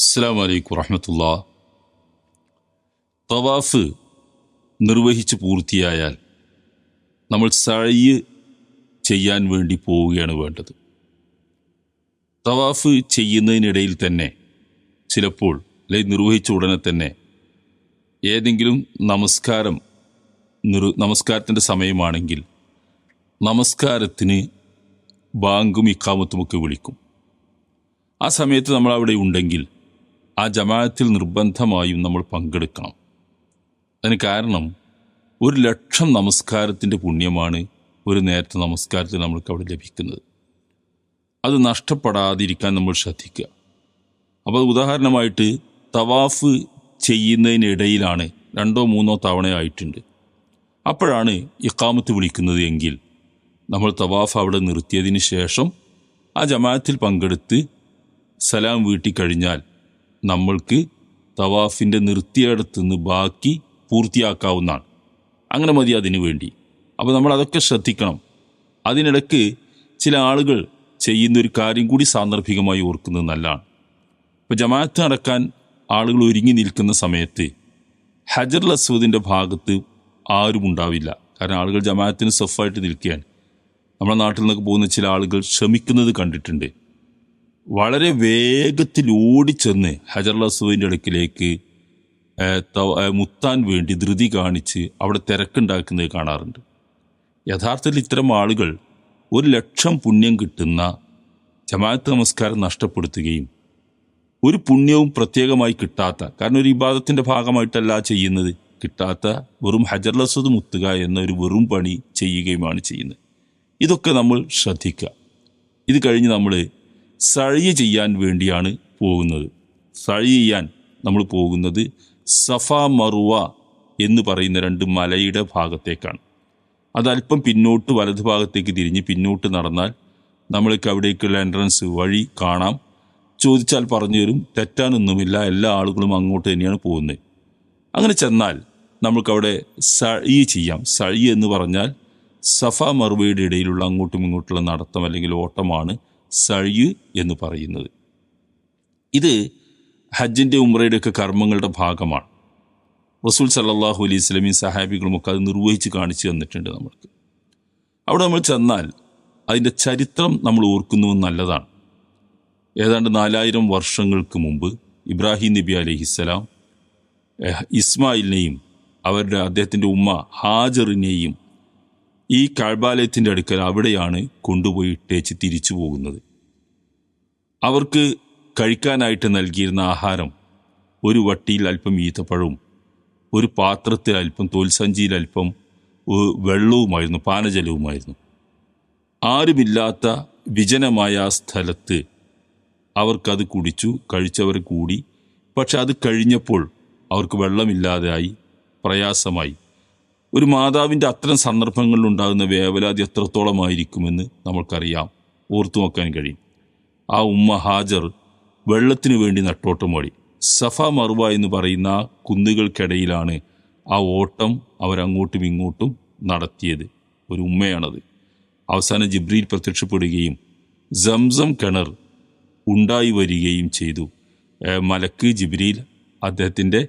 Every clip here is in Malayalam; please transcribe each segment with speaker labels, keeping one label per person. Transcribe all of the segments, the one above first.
Speaker 1: അസ്സാം വലൈക്കും വറഹമത്തുള്ള. തവാഫ് നിർവഹിച്ച് പൂർത്തിയായാൽ നമ്മൾ സഴയ് ചെയ്യാൻ വേണ്ടി പോവുകയാണ് വേണ്ടത്. തവാഫ് ചെയ്യുന്നതിനിടയിൽ തന്നെ ചിലപ്പോൾ അല്ലെങ്കിൽ നിർവഹിച്ച ഉടനെ തന്നെ ഏതെങ്കിലും നമസ്കാരം നിർ നമസ്കാരത്തിന്റെ സമയമാണെങ്കിൽ നമസ്കാരത്തിന് ബാങ്കും ഇക്കാമത്തുമൊക്കെ വിളിക്കും. ആ സമയത്ത് നമ്മൾ അവിടെ ഉണ്ടെങ്കിൽ ആ ജമാഅത്തിൽ നിർബന്ധമായും നമ്മൾ പങ്കെടുക്കണം. അതിന് കാരണം ഒരു ലക്ഷം നമസ്കാരത്തിന്റെ പുണ്യമാണ് ഒരു നേരത്തെ നമസ്കാരത്തിൽ നമ്മൾക്ക് അവിടെ ലഭിക്കുന്നത്. അത് നഷ്ടപ്പെടാതിരിക്കാൻ നമ്മൾ ശ്രദ്ധിക്കുക. അപ്പോൾ ഉദാഹരണമായിട്ട് തവാഫ് ചെയ്യുന്നതിനിടയിലാണ് രണ്ടോ മൂന്നോ തവണയായിട്ടുണ്ട് അപ്പോഴാണ് ഇക്കാമത്ത് വിളിക്കുന്നത് എങ്കിൽ നമ്മൾ തവാഫ് അവിടെ നിർത്തിയതിന് ശേഷം ആ ജമാഅത്തിൽ പങ്കെടുത്ത് സലാം വീട്ടിക്കഴിഞ്ഞാൽ നമ്മൾക്ക് തവാഫിന്റെ നിർത്തിയിടത്ത് നിന്ന് ബാക്കി പൂർത്തിയാക്കാവുന്നതാണ്. അങ്ങനെ മതി അതിനു വേണ്ടി. അപ്പോൾ നമ്മൾ അതൊക്കെ ശ്രദ്ധിക്കണം. അതിനിടയ്ക്ക് ചില ആളുകൾ ചെയ്യുന്ന ഒരു കാര്യം കൂടി സാന്ദർഭികമായി ഓർക്കുന്നത് നല്ലതാണ്. ഇപ്പോൾ ജമാഅത്ത് നടക്കാൻ ആളുകൾ ഒരുങ്ങി നിൽക്കുന്ന സമയത്ത് ഹജർ അസ്വദിന്റെ ഭാഗത്ത് ആരും ഉണ്ടാവില്ല. കാരണം ആളുകൾ ജമാഅത്തിന് സഫായിട്ട് നിൽക്കുകയാണ്. നമ്മുടെ നാട്ടിൽ നിന്നൊക്കെ പോകുന്ന ചില ആളുകൾ ശ്രമിക്കുന്നത് കണ്ടിട്ടുണ്ട്. വളരെ വേഗത്തിൽ ഓടിച്ചെന്ന് ഹജർ അസുവിന്റെ അടുക്കിലേക്ക് മുത്താൻ വേണ്ടി ധൃതി കാണിച്ച് അവിടെ തിരക്കുണ്ടാക്കുന്നത് കാണാറുണ്ട്. യഥാർത്ഥത്തിൽ ഇത്തരം ആളുകൾ ഒരു ലക്ഷം പുണ്യം കിട്ടുന്ന ജമാഅത്ത് നമസ്കാരം നഷ്ടപ്പെടുത്തുകയും ഒരു പുണ്യവും പ്രത്യേകമായി കിട്ടാത്ത കാരണം ഒരു വിവാദത്തിന്റെ ഭാഗമായിട്ടല്ല ചെയ്യുന്നത് കിട്ടാത്ത വെറും ഹജർലസ്വത് മുത്തുക എന്ന ഒരു വെറും പണി ചെയ്യുകയുമാണ് ചെയ്യുന്നത്. ഇതൊക്കെ നമ്മൾ ശ്രദ്ധിക്കുക. ഇത് കഴിഞ്ഞ് നമ്മൾ സഴി ചെയ്യാൻ വേണ്ടിയാണ് പോകുന്നത്. സഴി ചെയ്യാൻ നമ്മൾ പോകുന്നത് സഫ മറുവ എന്ന് പറയുന്ന രണ്ട് മലയുടെ ഭാഗത്തേക്കാണ്. അതല്പം പിന്നോട്ട് വലതു ഭാഗത്തേക്ക് തിരിഞ്ഞ് പിന്നോട്ട് നടന്നാൽ നമ്മൾക്ക് അവിടേക്കുള്ള എൻട്രൻസ് വഴി കാണാം. ചോദിച്ചാൽ പറഞ്ഞു തരും തെറ്റാനൊന്നുമില്ല എല്ലാ ആളുകളും അങ്ങോട്ട് തന്നെയാണ് പോകുന്നത്. അങ്ങനെ ചെന്നാൽ നമുക്കവിടെ സഴി ചെയ്യാം. സഴി എന്ന് പറഞ്ഞാൽ സഫ മറുവയുടെ ഇടയിലുള്ള അങ്ങോട്ടും ഇങ്ങോട്ടുള്ള നടത്തം അല്ലെങ്കിൽ ഓട്ടമാണ് സഴി എന്ന് പറയുന്നത്. ഇത് ഹജ്ജിന്റെ ഉമ്രയുടെയൊക്കെ കർമ്മങ്ങളുടെ ഭാഗമാണ്. റസൂൽ സല്ലാഹു അലൈഹി സ്വലമീൻ സഹാബികളുമൊക്കെ അത് നിർവഹിച്ച് കാണിച്ചു തന്നിട്ടുണ്ട് നമ്മൾക്ക്. അവിടെ നമ്മൾ ചെന്നാൽ അതിന്റെ ചരിത്രം നമ്മൾ ഓർക്കുന്നത് നല്ലതാണ്. ഏതാണ്ട് നാലായിരം വർഷങ്ങൾക്ക് മുമ്പ് ഇബ്രാഹിം നബി അലഹിസ്സലാം ഇസ്മായിലിനെയും അവരുടെ അദ്ദേഹത്തിന്റെ ഉമ്മ ഹാജറിനെയും ഈ കഴബാലയത്തിന്റെ അടുക്കൽ അവിടെയാണ് കൊണ്ടുപോയി ഇട്ടേച്ച് തിരിച്ചു പോകുന്നത്. അവർക്ക് കഴിക്കാനായിട്ട് നൽകിയിരുന്ന ആഹാരം ഒരു വട്ടിയിൽ അല്പം ഈത്തപ്പഴവും ഒരു പാത്രത്തിൽ അല്പം തോൽസഞ്ചിയിൽ അല്പം വെള്ളവുമായിരുന്നു പാനജലവുമായിരുന്നു. ആരുമില്ലാത്ത വിജനമായ ആ സ്ഥലത്ത് അവർക്കത് കുടിച്ചു കഴിച്ചവർ കൂടി. പക്ഷെ അത് കഴിഞ്ഞപ്പോൾ അവർക്ക് വെള്ളമില്ലാതെയായി പ്രയാസമായി. ഒരു മാതാവിന്റെ അത്തരം സന്ദർഭങ്ങളിൽ ഉണ്ടാകുന്ന വേവലാതി എത്രത്തോളമായിരിക്കുമെന്ന് നമ്മൾക്കറിയാം. ഓർത്തു നോക്കാൻ കഴിയും. ആ ഉമ്മ ഹാജർ വെള്ളത്തിനു വേണ്ടി നട്ടോട്ടമോടി സഫ മറുവ എന്ന് പറയുന്ന കുന്നുകൾക്കിടയിലാണ് ആ ഓട്ടം അവരങ്ങോട്ടും ഇങ്ങോട്ടും നടത്തിയത്. ഒരു ഉമ്മയാണത്. അവസാനം ജിബ്രിയിൽ പ്രത്യക്ഷപ്പെടുകയും സംസം കിണർ ഉണ്ടായി വരികയും ചെയ്തു. മലക്ക് ജിബ്രിയിൽ അദ്ദേഹത്തിന്റെ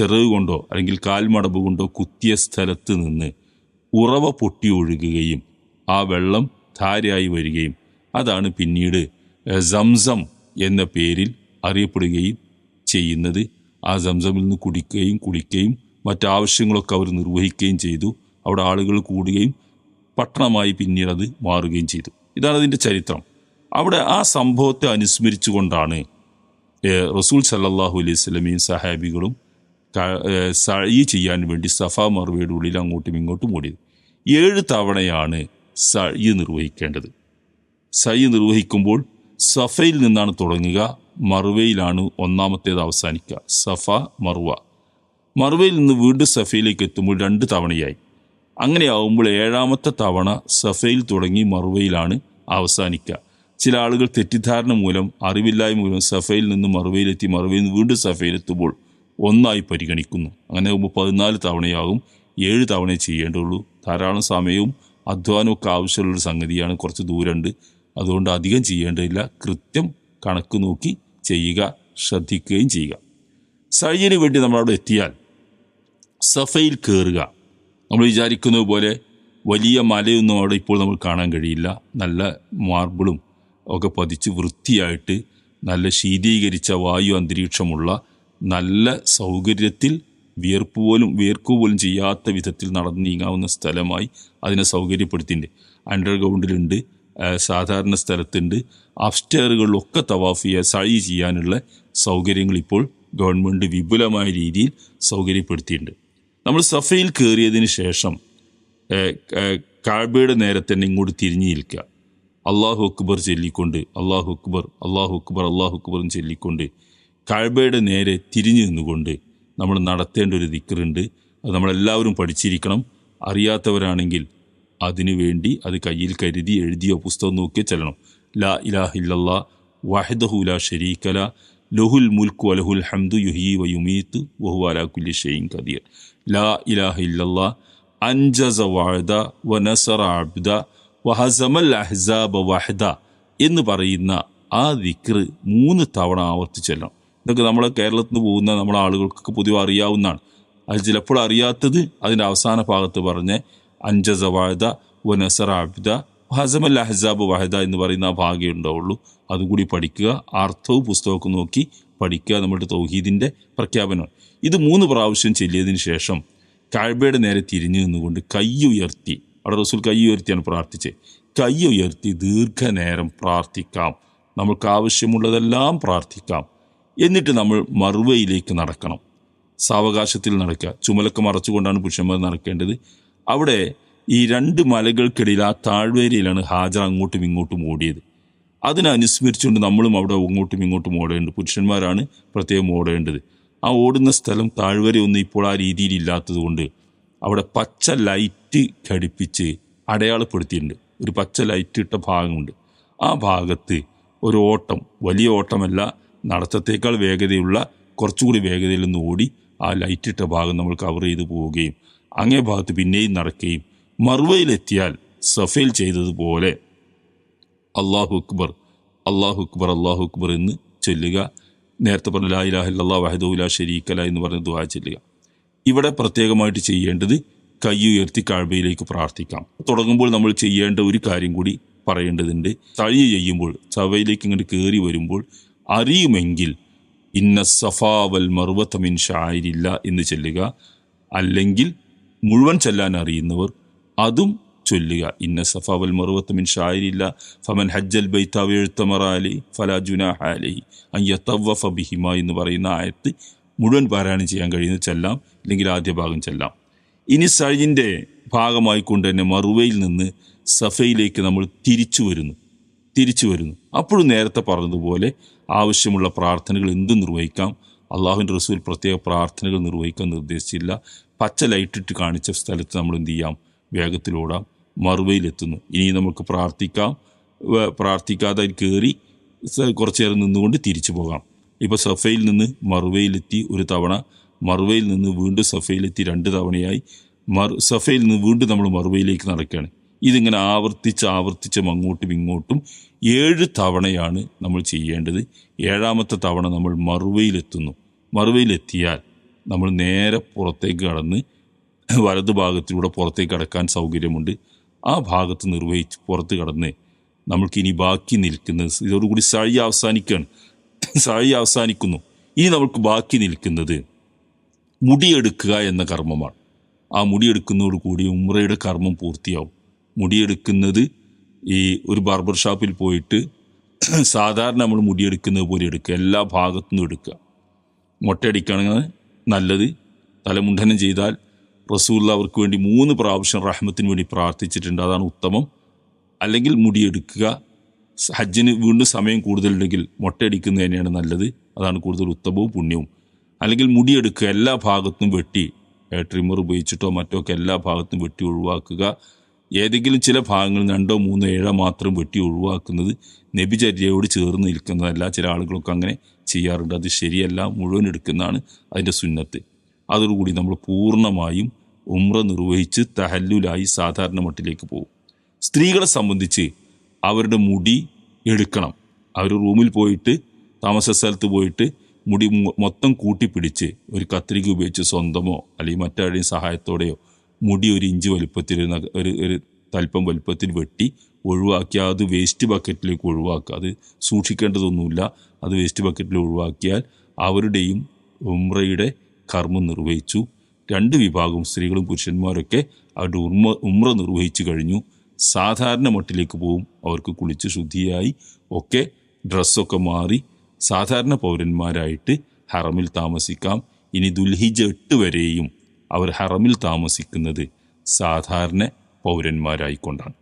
Speaker 1: ചെറുത് കൊണ്ടോ അല്ലെങ്കിൽ കാൽമടമ്പ് കൊണ്ടോ കുത്തിയ സ്ഥലത്ത് നിന്ന് ഉറവ പൊട്ടി ഒഴുകുകയും ആ വെള്ളം ധാരയായി വരികയും അതാണ് പിന്നീട് സംസം എന്ന പേരിൽ അറിയപ്പെടുകയും ചെയ്യുന്നത്. ആ സംസമിൽ നിന്ന് കുടിക്കുകയും കുളിക്കുകയും മറ്റാവശ്യങ്ങളൊക്കെ അവർ നിർവഹിക്കുകയും ചെയ്തു. അവിടെ ആളുകൾ കൂടുകയും പട്ടണമായി പിന്നീട് അത് മാറുകയും ചെയ്തു. ഇതാണ് അതിന്റെ ചരിത്രം. അവിടെ ആ സംഭവത്തെ അനുസ്മരിച്ചുകൊണ്ടാണ് റസൂൽ സല്ലാഹു അലൈഹി സ്വലമയും സഹാബികളും സഴി ചെയ്യാൻ വേണ്ടി സഫ മറുവയുടെ ഉള്ളിൽ അങ്ങോട്ടും ഇങ്ങോട്ടും ഓടിയത്. ഏഴ് തവണയാണ് സഴി നിർവഹിക്കേണ്ടത്. സഴി നിർവഹിക്കുമ്പോൾ സഫയിൽ നിന്നാണ് തുടങ്ങുക മറുവയിലാണ് ഒന്നാമത്തേത് അവസാനിക്കുക. സഫ മറുവ മറുവയിൽ നിന്ന് വീണ്ടും സഫയിലേക്ക് എത്തുമ്പോൾ രണ്ട് തവണയായി. അങ്ങനെയാവുമ്പോൾ ഏഴാമത്തെ തവണ സഫയിൽ തുടങ്ങി മറുവയിലാണ് അവസാനിക്കുക. ചില ആളുകൾ തെറ്റിദ്ധാരണ മൂലം അറിവില്ലായ്മ മൂലം സഫയിൽ നിന്ന് മറുവയിലെത്തി മറുവയിൽ നിന്ന് വീണ്ടും സഫയിലെത്തുമ്പോൾ ഒന്നായി പരിഗണിക്കുന്നു. അങ്ങനെ ആകുമ്പോൾ പതിനാല് തവണയാകും ഏഴ് തവണ ചെയ്യേണ്ടുള്ളൂ. ധാരാളം സമയവും അധ്വാനവും ഒക്കെ ആവശ്യമുള്ളൊരു സംഗതിയാണ്. കുറച്ച് ദൂരമുണ്ട്. അതുകൊണ്ട് അധികം ചെയ്യേണ്ടതില്ല. കൃത്യം കണക്ക് നോക്കി ചെയ്യുക ശ്രദ്ധിക്കുകയും ചെയ്യുക. സയ്യിന് വേണ്ടി നമ്മളവിടെ എത്തിയാൽ സഫയിൽ കയറുക. നമ്മൾ വിചാരിക്കുന്നത് പോലെ വലിയ മലയൊന്നും അവിടെ ഇപ്പോൾ നമ്മൾ കാണാൻ കഴിയില്ല. നല്ല മാർബിളും ഒക്കെ പതിച്ച് വൃത്തിയായിട്ട് നല്ല ശീതീകരിച്ച വായു അന്തരീക്ഷമുള്ള നല്ല സൗകര്യത്തിൽ വിയർപ്പ് പോലും വിയർക്കു പോലും ചെയ്യാത്ത വിധത്തിൽ നടന്നു നീങ്ങാവുന്ന സ്ഥലമായി അതിനെ സൗകര്യപ്പെടുത്തിയിട്ടുണ്ട്. അണ്ടർഗ്രൗണ്ടിലുണ്ട് സാധാരണ സ്ഥലത്തുണ്ട്. അപ്സ്റ്റെയറുകളിലൊക്കെ തവാഫ് ചെയ്യുക സഴി ചെയ്യാനുള്ള സൗകര്യങ്ങൾ ഇപ്പോൾ ഗവൺമെന്റ് വിപുലമായ രീതിയിൽ സൗകര്യപ്പെടുത്തിയിട്ടുണ്ട്. നമ്മൾ സഫയിൽ കയറിയതിന് ശേഷം കാഴ്ബയുടെ നേരെ തന്നെ ഇങ്ങോട്ട് തിരിഞ്ഞു നിൽക്കുക. അള്ളാഹു അക്ബർ ചൊല്ലിക്കൊണ്ട് അള്ളാഹു അക്ബർ അള്ളാഹു അക്ബർ അള്ളാഹു അക്ബർ ചൊല്ലിക്കൊണ്ട് കാഴ്ബയുടെ നേരെ തിരിഞ്ഞു നിന്നുകൊണ്ട് നമ്മൾ നടത്തേണ്ട ഒരു ദിക്കറുണ്ട് അത് നമ്മളെല്ലാവരും പഠിച്ചിരിക്കണം. അറിയാത്തവരാണെങ്കിൽ അതിനുവേണ്ടി അത് കയ്യിൽ കരുതി എഴുതിയോ പുസ്തകം നോക്കി ചെല്ലണം. ലാ ഇലാഹില്ല വാഹിദഹുല ഷരീക്കല ലഹുൽ മുൽക്കു അലഹുൽ ഹംദു യുഹി വയുമീത്ത് വഹു അലാ കുല്ലി ഷെയ്ൻ കദീർ ലാ ഇലാഹ ഇല്ലല്ലാ അൻജസ വഅദ വനസറ അബ്ദ വഹസമൽ അഹ്സാബ വഹദ എന്ന് പറയുന്ന ആ ദിക്ർ മൂന്ന് തവണ ആവർത്തിച്ചെല്ലാം ഇതൊക്കെ നമ്മൾ കേരളത്തിൽ നിന്ന് പോകുന്ന നമ്മുടെ ആളുകൾക്കൊക്കെ പൊതുവെ അറിയാവുന്നതാണ്. അത് ചിലപ്പോൾ അറിയാത്തത് അതിന്റെ അവസാന ഭാഗത്ത് പറഞ്ഞ് അൻജസ വഅദ വനസർ അബ്ദ ഹസമൽ അഹസാബ് വഹദ എന്ന് പറയുന്ന ആ ഭാഗ്യം ഉണ്ടാവുള്ളൂ. അതുകൂടി പഠിക്കുക അർത്ഥവും പുസ്തകമൊക്കെ നോക്കി പഠിക്കുക നമ്മുടെ തൗഹീദിന്റെ പ്രഖ്യാപനമാണ്. ഇത് മൂന്ന് പ്രാവശ്യം ചെല്ലിയതിന് ശേഷം കാഴ്ബയുടെ നേരെ തിരിഞ്ഞു നിന്നുകൊണ്ട് കൈ ഉയർത്തി അവിടെ റസൂൽ കൈ ഉയർത്തിയാണ് പ്രാർത്ഥിച്ചത്. കൈ ഉയർത്തി ദീർഘനേരം പ്രാർത്ഥിക്കാം. നമുക്ക് ആവശ്യമുള്ളതെല്ലാം പ്രാർത്ഥിക്കാം. എന്നിട്ട് നമ്മൾ മറുവയിലേക്ക് നടക്കണം. സാവകാശത്തിൽ നടക്കുക. ചുമലൊക്കെ മറച്ചുകൊണ്ടാണ് പുരുഷന്മാർ നടക്കേണ്ടത്. അവിടെ ഈ രണ്ട് മലകൾക്കിടയിൽ ആ താഴ്വേരയിലാണ് ഹാജർ അങ്ങോട്ടും ഇങ്ങോട്ടും ഓടിയത്. അതിനനുസ്മരിച്ചുകൊണ്ട് നമ്മളും അവിടെ അങ്ങോട്ടും ഇങ്ങോട്ടും ഓടേണ്ടത്. പുരുഷന്മാരാണ് പ്രത്യേകം ഓടേണ്ടത്. ആ ഓടുന്ന സ്ഥലം താഴ്വരയൊന്നും ഇപ്പോൾ ആ രീതിയിൽ ഇല്ലാത്തതുകൊണ്ട് അവിടെ പച്ച ലൈറ്റ് ഘടിപ്പിച്ച് അടയാളപ്പെടുത്തിയിട്ടുണ്ട്. ഒരു പച്ച ലൈറ്റ് ഇട്ട ഭാഗമുണ്ട്. ആ ഭാഗത്ത് ഒരു ഓട്ടം വലിയ ഓട്ടമല്ല നടത്തത്തേക്കാൾ വേഗതയുള്ള കുറച്ചുകൂടി വേഗതയിൽ നിന്ന് ഓടി ആ ലൈറ്റ് ഇട്ട ഭാഗം നമ്മൾ കവർ ചെയ്ത് പോവുകയും അങ്ങേ ഭാഗത്ത് പിന്നെയും നടക്കുകയും മറുവയിലെത്തിയാൽ സഫേൽ ചെയ്തതുപോലെ അള്ളാഹു അക്ബർ അള്ളാഹു അക്ബർ അള്ളാഹു അക്ബർ എന്ന് ചൊല്ലുക. നേരത്തെ പറഞ്ഞ ലാ ഇലാഹ ഇല്ലല്ലാ വഹദുല ഷെരീഖല എന്ന് പറഞ്ഞ ദുആ ചൊല്ലുക. ഇവിടെ പ്രത്യേകമായിട്ട് ചെയ്യേണ്ടത് കൈ ഉയർത്തി പ്രാർത്ഥിക്കാം. തുടങ്ങുമ്പോൾ നമ്മൾ ചെയ്യേണ്ട ഒരു കാര്യം കൂടി പറയേണ്ടതുണ്ട്. തഴി ചെയ്യുമ്പോൾ ചവയിലേക്ക് ഇങ്ങോട്ട് കയറി വരുമ്പോൾ അറിയുമെങ്കിൽ ഇന്ന സഫാവൽ മറുവത്തമിൻ ഷായിരില്ല എന്ന് ചൊല്ലുക. അല്ലെങ്കിൽ മുഴുവൻ ചൊല്ലാൻ അറിയുന്നവർ അതും ചൊല്ലുക. ഇന്ന സഫാവൽ മറുവത്തമിൻ ഷായിരില്ല ഫമൻ ഹജ്ജൽ ബൈത്താവ് എഴുത്തമറാലി ഫലാ ജുനാഹ അലൈഹി. അയ്യത്തവഫ ബിഹിമ എന്ന് പറയുന്ന ആയത്ത് മുഴുവൻ പാരായണം ചെയ്യാൻ കഴിയുന്ന ചെല്ലാം അല്ലെങ്കിൽ ആദ്യ ഭാഗം ചെല്ലാം. ഇനി സഴിന്റെ ഭാഗമായിക്കൊണ്ട് തന്നെ മറുവയിൽ നിന്ന് സഫയിലേക്ക് നമ്മൾ തിരിച്ചു വരുന്നു. തിരിച്ചു വരുന്നു. അപ്പോഴും നേരത്തെ പറഞ്ഞതുപോലെ ആവശ്യമുള്ള പ്രാർത്ഥനകൾ എന്തും നിർവഹിക്കാം? അള്ളാഹുവിന്റെ റസൂൽ പ്രത്യേക പ്രാർത്ഥനകൾ നിർവഹിക്കാൻ നിർദ്ദേശിച്ചില്ല. പച്ച ലൈറ്റിട്ട് കാണിച്ച സ്ഥലത്ത് നമ്മൾ എന്ത് ചെയ്യാം? വേഗത്തിലോടാം മറുവയിലെത്തുന്നു ഇനി നമുക്ക് പ്രാർത്ഥിക്കാം. പ്രാർത്ഥിക്കാതെ കയറി കുറച്ചു നേരം നിന്നുകൊണ്ട് തിരിച്ചു പോകാം. ഇപ്പോൾ സഫയിൽ നിന്ന് മറുവയിലെത്തി ഒരു തവണ. മറുവയിൽ നിന്ന് വീണ്ടും സഫയിലെത്തി രണ്ട് തവണയായി. മറു സഫയിൽ നിന്ന് വീണ്ടും നമ്മൾ മറുവയിലേക്ക് നടക്കുകയാണ്. ഇതിങ്ങനെ ആവർത്തിച്ച് ആവർത്തിച്ചും അങ്ങോട്ടും ഇങ്ങോട്ടും ഏഴ് തവണയാണ് നമ്മൾ ചെയ്യേണ്ടത്. ഏഴാമത്തെ തവണ നമ്മൾ മറുവയിലെത്തുന്നു. മറുവയിലെത്തിയാൽ നമ്മൾ നേരെ പുറത്തേക്ക് കടന്ന് വലതു ഭാഗത്തിലൂടെ പുറത്തേക്ക് കടക്കാൻ സൗകര്യമുണ്ട്. ആ ഭാഗത്ത് നിർവഹിച്ച് പുറത്ത് കടന്ന് നമ്മൾക്കിനി ബാക്കി നിൽക്കുന്നത് ഇതോടുകൂടി സഴി അവസാനിക്കുകയാണ് സഴി അവസാനിക്കുന്നു. ഇനി നമുക്ക് ബാക്കി നിൽക്കുന്നത് മുടിയെടുക്കുക എന്ന കർമ്മമാണ്. ആ മുടിയെടുക്കുന്നതോടുകൂടി ഉമ്രയുടെ കർമ്മം പൂർത്തിയാവും. മുടിയെടുക്കുന്നത് ഈ ഒരു ബാർബർ ഷോപ്പിൽ പോയിട്ട് സാധാരണ നമ്മൾ മുടിയെടുക്കുന്നത് പോലെ എടുക്കുക. എല്ലാ ഭാഗത്തുനിന്നും എടുക്കുക. മുട്ടയടിക്കുകയാണെങ്കിൽ നല്ലത്. തലമുണ്ഡനം ചെയ്താൽ റസൂല്ല അവർക്ക് വേണ്ടി മൂന്ന് പ്രാവശ്യം റഹ്മത്തിന് വേണ്ടി പ്രാർത്ഥിച്ചിട്ടുണ്ട്. അതാണ് ഉത്തമം. അല്ലെങ്കിൽ മുടിയെടുക്കുക ഹജ്ജിന് വീണ്ടും സമയം കൂടുതലുണ്ടെങ്കിൽ മുട്ടയടിക്കുന്നത് തന്നെയാണ് നല്ലത്. അതാണ് കൂടുതൽ ഉത്തമവും പുണ്യവും. അല്ലെങ്കിൽ മുടിയെടുക്കുക എല്ലാ ഭാഗത്തും വെട്ടി. ട്രിമ്മർ ഉപയോഗിച്ചിട്ടോ മറ്റോ ഒക്കെ എല്ലാ ഭാഗത്തും വെട്ടി ഒഴിവാക്കുക. ഏതെങ്കിലും ചില ഭാഗങ്ങളിൽ രണ്ടോ മൂന്നോ ഏഴോ മാത്രം വെട്ടി ഒഴിവാക്കുന്നത് നബിചര്യയോട് ചേർന്ന് നിൽക്കുന്നതല്ല ചില ആളുകളൊക്കെ അങ്ങനെ ചെയ്യാറുണ്ട്. അത് ശരിയല്ല മുഴുവൻ എടുക്കുന്നതാണ് അതിന്റെ സുന്നത്ത്. അതോടുകൂടി നമ്മൾ പൂർണമായും ഉമ്ര നിർവഹിച്ച് തഹല്ലുലായി സാധാരണ മട്ടിലേക്ക് പോകും. സ്ത്രീകളെ സംബന്ധിച്ച് അവരുടെ മുടി എടുക്കണം. അവർ റൂമിൽ പോയിട്ട് താമസ സ്ഥലത്ത് പോയിട്ട് മുടി മൊത്തം കൂട്ടിപ്പിടിച്ച് ഒരു കത്രിക ഉപയോഗിച്ച് സ്വന്തമോ അല്ലെങ്കിൽ മറ്റാരുടെയും സഹായത്തോടെയോ മുടി ഒരു ഇഞ്ച് വലുപ്പത്തിൽ ഒരു ഒരു തൽപ്പം വലുപ്പത്തിൽ വെട്ടി ഒഴിവാക്കി അത് വേസ്റ്റ് ബക്കറ്റിലേക്ക് ഒഴിവാക്കുക. അത് സൂക്ഷിക്കേണ്ടതൊന്നുമില്ല. അത് വേസ്റ്റ് ബക്കറ്റിൽ ഒഴിവാക്കിയാൽ അവരുടെയും ഉമ്രയുടെ കർമ്മം നിർവഹിച്ചു. രണ്ട് വിഭാഗം സ്ത്രീകളും പുരുഷന്മാരൊക്കെ അവരുടെ ഉമ്മ ഉമ്ര നിർവഹിച്ചു കഴിഞ്ഞു. സാധാരണ മട്ടിലേക്ക് പോവും. അവർക്ക് കുളിച്ച് ശുദ്ധിയായി ഒക്കെ ഡ്രസ്സൊക്കെ മാറി സാധാരണ പൗരന്മാരായിട്ട് ഹറമിൽ താമസിക്കാം. ഇനി ദുൽഹിജ എട്ട് വരെയും അവർ ഹറമിൽ താമസിക്കുന്നത് സാധാരണ പൗരന്മാരായിക്കൊണ്ടാണ്.